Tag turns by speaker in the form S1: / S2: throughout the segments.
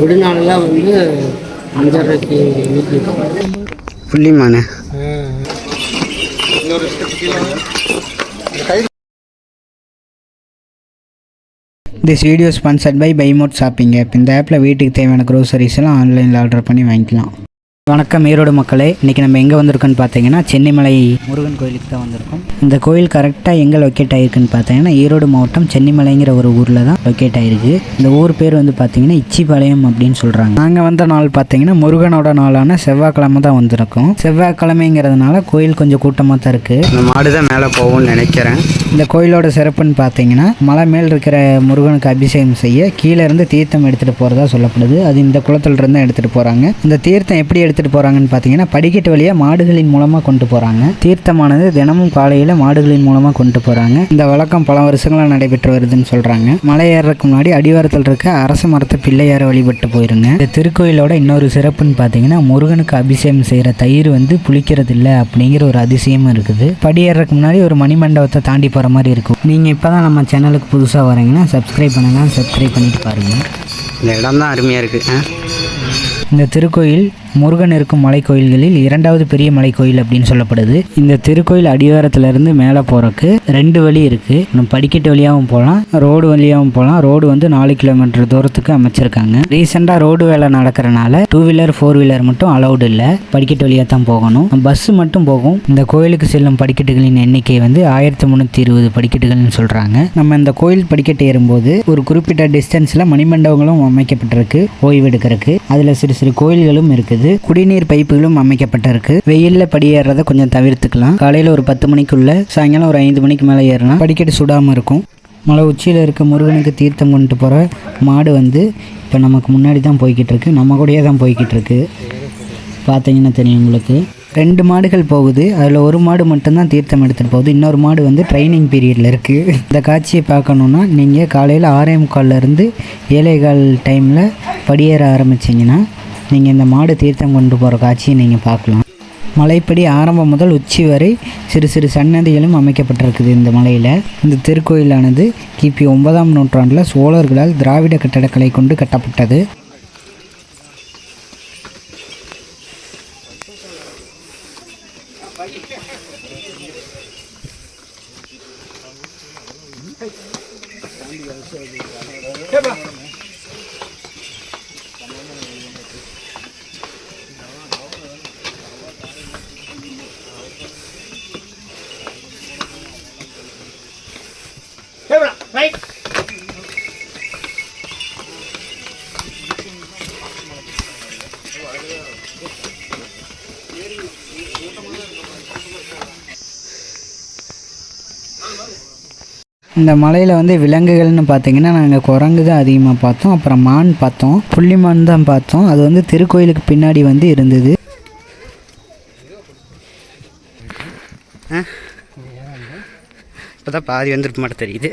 S1: விடுநாளெல்லாம் வந்து அஞ்சரைக்கு வீட்டுக்கு
S2: புள்ளிமானு. திஸ் வீடியோ ஸ்பான்சர்ட் பை பைமோட் ஷாப்பிங் ஆப் இந்த ஆப்பில் வீட்டுக்கு தேவையான க்ரோசரிஸ் எல்லாம் ஆன்லைனில் ஆர்டர் பண்ணி வாங்கிக்கலாம். வணக்கம் ஈரோடு மக்களே. இன்றைக்கி நம்ம எங்கே வந்திருக்கோன்னு பார்த்தீங்கன்னா சென்னிமலை முருகன் கோயிலுக்கு தான் வந்திருக்கோம். இந்த கோயில் கரெக்டாக எங்கே லொக்கேட் ஆகிருக்குன்னு பார்த்தீங்கன்னா ஈரோடு மாவட்டம் சென்னிமலைங்கிற ஒரு ஊரில் தான் லொக்கேட் ஆகிருக்கு இந்த ஊர் பேர் வந்து பார்த்தீங்கன்னா இச்சிபாளையம் அப்படின்னு சொல்கிறாங்க நாங்கள் வந்த நாள் பார்த்தீங்கன்னா முருகனோட நாளான செவ்வாய்க்கிழமை தான் வந்திருக்கோம். செவ்வாய்க்கிழமைங்கிறதுனால கோயில் கொஞ்சம் கூட்டமாக தான் இருக்குது இந்த மாடு தான் மேலே போகும்னு நினைக்கிறேன். இந்த கோயிலோட சிறப்புன்னு பார்த்தீங்கன்னா மலை மேல் இருக்கிற முருகனுக்கு அபிஷேகம் செய்ய கீழே இருந்து தீர்த்தம் எடுத்துகிட்டு போகிறதா சொல்லப்படுது. அது இந்த குளத்துல இருந்து தான் எடுத்துகிட்டு போகிறாங்க இந்த தீர்த்தம் எப்படி எடுத்துகிட்டு போகிறாங்கன்னு பார்த்தீங்கன்னா படிக்கட்டு வழியாக மாடுகளின் மூலமாக கொண்டு போகிறாங்க தீர்த்தமானது தினமும் காலையில் மாடுகளின் மூலமாக கொண்டு போகிறாங்க இந்த வழக்கம் பல வருஷங்களாக நடைபெற்று வருதுன்னு சொல்கிறாங்க மலை ஏறுறதுக்கு முன்னாடி அடிவாரத்தில் இருக்க அரச மரத்தை பிள்ளையார வழிபட்டு போயிருங்க. இந்த திருக்கோயிலோட இன்னொரு சிறப்புன்னு பார்த்தீங்கன்னா முருகனுக்கு அபிஷேகம் செய்கிற தயிர் வந்து புளிக்கிறது இல்லை அப்படிங்கிற ஒரு அதிசயமும் இருக்குது. படியேறதுக்கு முன்னாடி ஒரு மணிமண்டபத்தை தாண்டி போகிற மாதிரி இருக்கும். நீங்கள் இப்போ தான் நம்ம சேனலுக்கு புதுசாக வரீங்கன்னா சப்ஸ்கிரைப் பண்ணுங்கள் சப்ஸ்கிரைப் பண்ணிட்டு பாருங்கள் இந்த இடம் தான் அருமையாக இருக்குது இந்த திருக்கோயில் முருகன் இருக்கும் மலைக்கோயில்களில் இரண்டாவது பெரிய மலைக்கோயில் அப்படின்னு சொல்லப்படுது. இந்த திருக்கோயில் அடிவாரத்திலிருந்து மேலே போகிறக்கு ரெண்டு வழி இருக்குது நம்ம படிக்கட்டு வழியாகவும் போகலாம் ரோடு வழியாகவும் போகலாம். ரோடு வந்து நாலு கிலோமீட்டர் தூரத்துக்கு அமைச்சிருக்காங்க. ரீசெண்டாக ரோடு வேலை நடக்கிறனால டூ வீலர் ஃபோர் வீலர் மட்டும் அலௌடு இல்லை. படிக்கட்டு வழியாக தான் போகணும். பஸ் மட்டும் போகும். இந்த கோயிலுக்கு செல்லும் படிக்கட்டுகளின் எண்ணிக்கை வந்து ஆயிரத்தி முந்நூற்றி இருபது படிக்கட்டுகள்னு சொல்கிறாங்க நம்ம இந்த கோயில் படிக்கட்டு ஏறும்போது ஒரு குறிப்பிட்ட டிஸ்டன்ஸில் மணிமண்டபங்களும் அமைக்கப்பட்டிருக்கு. ஓய்வு எடுக்கிறதுக்கு. அதில் சிறு சிறு கோயில்களும் இருக்குது. குடிநீர் பைப்புகளும் அமைக்கப்பட்டிருக்கு. வெயிலில் படியேறத கொஞ்சம் தவிர்த்துக்கலாம். காலையில் ஒரு பத்து மணிக்குள்ள சாயங்காலம் ஒரு ஐந்து மணிக்கு மேலே ஏறலாம் படிக்கட்டு சுடாமல் இருக்கும். மலை உச்சியில் இருக்க முருகனுக்கு தீர்த்தம் கொண்டு போகிற மாடு வந்து இப்போ நமக்கு முன்னாடி தான் போய்கிட்டு இருக்கு. நம்ம கூடயே தான் போய்கிட்டு இருக்கு. பார்த்தீங்கன்னா தெரியும் உங்களுக்கு. ரெண்டு மாடுகள் போகுது. அதில் ஒரு மாடு மட்டும்தான் தீர்த்தம் எடுத்துகிட்டு போகுது. இன்னொரு மாடு வந்து ட்ரைனிங் பீரியடில் இருக்குது இந்த காட்சியை பார்க்கணுன்னா நீங்கள் காலையில் ஆறே முக்கால்லேருந்து ஏழை கால் டைமில் படியேற ஆரம்பிச்சிங்கன்னா நீங்கள் இந்த மாடு தீர்த்தம் கொண்டு போகிற காட்சியை நீங்கள் பார்க்கலாம். மலைப்படி ஆரம்பம் முதல் உச்சி வரை சிறு சிறு சன்னதிகளும் அமைக்கப்பட்டிருக்குது இந்த மலையில். இந்த திருக்கோயிலானது கிபி ஒன்பதாம் நூற்றாண்டில் சோழர்களால் திராவிட கட்டடக்கலை கொண்டு கட்டப்பட்டது. இந்த மலையில் வந்து விலங்குகள்னு பார்த்தீங்கன்னா நாங்கள் குரங்கு தான் அதிகமாக பார்த்தோம். அப்புறம் மான் பார்த்தோம். புள்ளிமான் தான் பார்த்தோம். அது வந்து திருக்கோயிலுக்கு பின்னாடி வந்து இருந்தது. இப்போ தான் பாதி வந்துருக்க மாட்டேன் தெரியுது.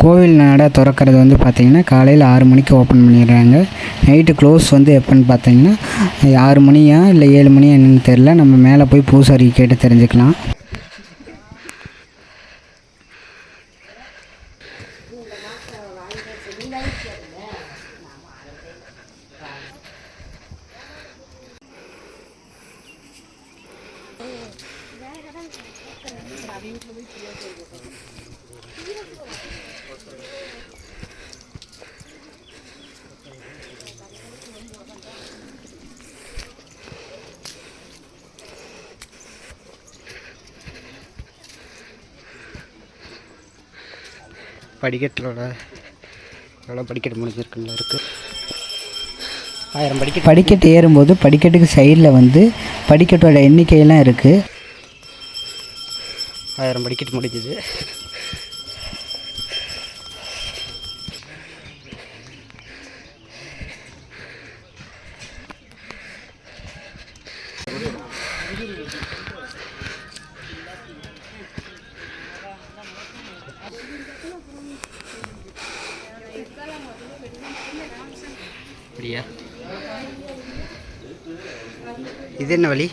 S2: கோவில் நடை திறக்கிறது வந்து பார்த்திங்கன்னா காலையில் ஆறு மணிக்கு ஓப்பன் பண்ணிடுறாங்க. நைட்டு க்ளோஸ் வந்து எப்போன்னு பார்த்தீங்கன்னா ஆறு மணியா இல்லை ஏழு மணியா என்னென்னு தெரில நம்ம மேலே போய் பூசாரி கேட்டு தெரிஞ்சுக்கலாம். படிக்கட்டோட எவ்வளோ படிக்கட்டு முடிஞ்சிருக்குன்னு இருக்குது ஆயிரம் படிக்கட்டு. படிக்கட்டு ஏறும்போது படிக்கட்டுக்கு சைடில் வந்து படிக்கட்டோட எண்ணிக்கையெல்லாம் இருக்குது ஆயிரம் படிக்கட்டு முடிஞ்சுது. அப்படியா? இது என்ன வழி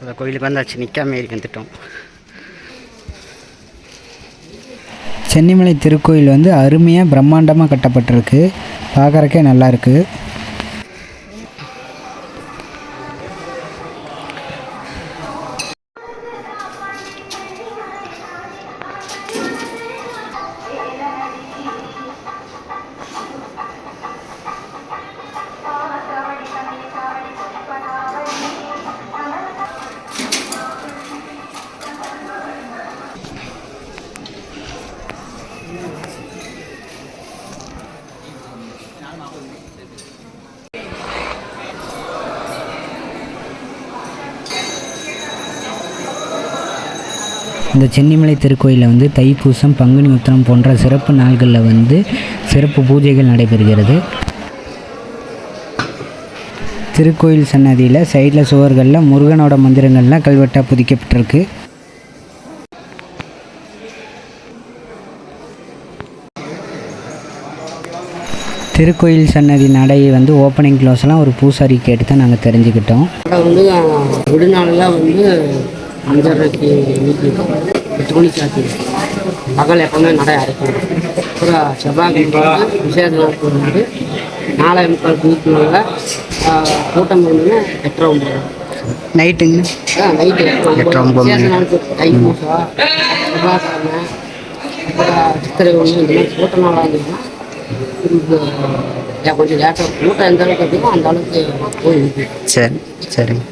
S2: அந்த கோயிலுக்கு வந்தாச்சு நிற்காம இருக்கின்றோம் சென்னிமலை திருக்கோயில் வந்து அருமையாக பிரம்மாண்டமாக கட்டப்பட்டிருக்கு. பார்க்குறக்கே நல்லாயிருக்கு இந்த சென்னிமலை திருக்கோயிலில் வந்து தைப்பூசம் பங்குனி உத்திரம் போன்ற சிறப்பு நாள்களில் வந்து சிறப்பு பூஜைகள் நடைபெறுகிறது. திருக்கோயில் சன்னதியில் சைடில் சுவர்களில் முருகனோட மந்திரங்கள்லாம் கல்வெட்டாக புதிக்கப்பட்டிருக்கு. திருக்கோயில் சன்னதி நடை வந்து ஓப்பனிங் க்ளோஸ்லாம் ஒரு பூசாரி கேட்டு தான் நாங்கள் தெரிஞ்சுக்கிட்டோம்
S1: வந்து விடுநாளெல்லாம் வந்து எட்டு மணிக்கு ஆச்சு பகல் எப்பவுமே நடை அடைக்கும் அப்புறம் செவ்வாய்க்கிழமை விசேஷ நாட்கள் வந்து நாளை முக்கால் வீட்டுக்குள்ள கூட்டம் வந்து எட்டரை ஒம்பது
S2: நைட்டுங்க.
S1: நைட்டு
S2: எட்டரை,
S1: நாட்கள் தை அப்புறம் சித்திரை ஒன்று இந்த மாதிரி கூட்ட நாளாக இருந்ததுன்னா கொஞ்சம் லேட்டாக கூட்டம் எந்த அளவுக்கு இருக்குமோ அந்த அளவுக்கு போயிருக்கு
S2: சரி சரிங்க.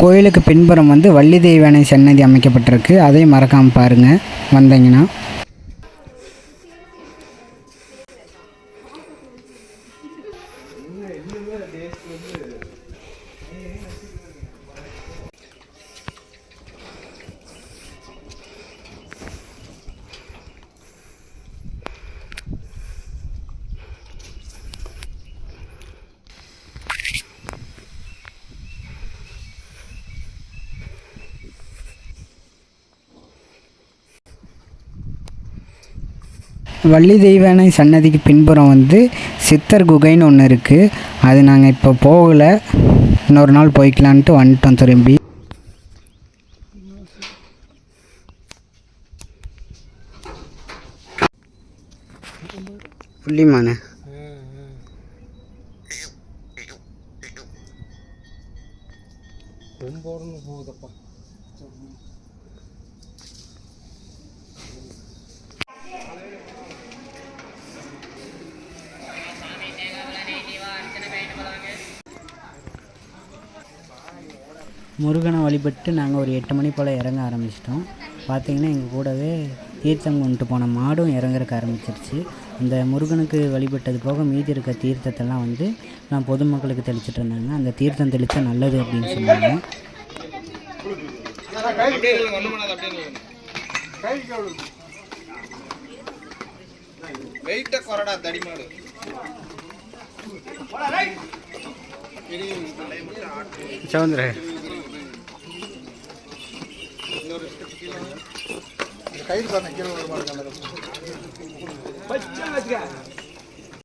S2: கோயிலுக்கு பின்புறம் வந்து வள்ளி தெய்வானை சன்னதி அமைக்கப்பட்டிருக்கு. அதையும் மறக்காமல் பாருங்கள் வந்தீங்கன்னா. வள்ளி தெய்வானை சன்னதிக்கு பின்புறம் வந்து சித்தர் குகைன்னு ஒன்று இருக்குது அது நாங்கள் இப்போ போகலை இன்னொரு நாள் போய்க்கலான்ட்டு வந்துட்டோம் திரும்பி புள்ளிமானு முருகனை வழிபட்டு நாங்கள் ஒரு எட்டு மணி போல் இறங்க ஆரம்பிச்சிட்டோம். பார்த்தீங்கன்னா எங்கள் கூடவே தீர்த்தம் கொண்டு போன மாடும் இறங்குறக்கு ஆரம்பிச்சிருச்சு. அந்த முருகனுக்கு வழிபட்டது போக மீதி இருக்க தீர்த்தத்தெல்லாம் வந்து நான் பொதுமக்களுக்கு தெளிச்சிட்டு இருந்தாங்க அந்த தீர்த்தம் தெளித்தா நல்லது அப்படின்னு சொன்னாங்க.
S3: வெயிட்ட கொரடா தடிமாடு
S2: சவுந்தர.
S3: கயிறு பாருங்க கீழே விட மாட்டேங்க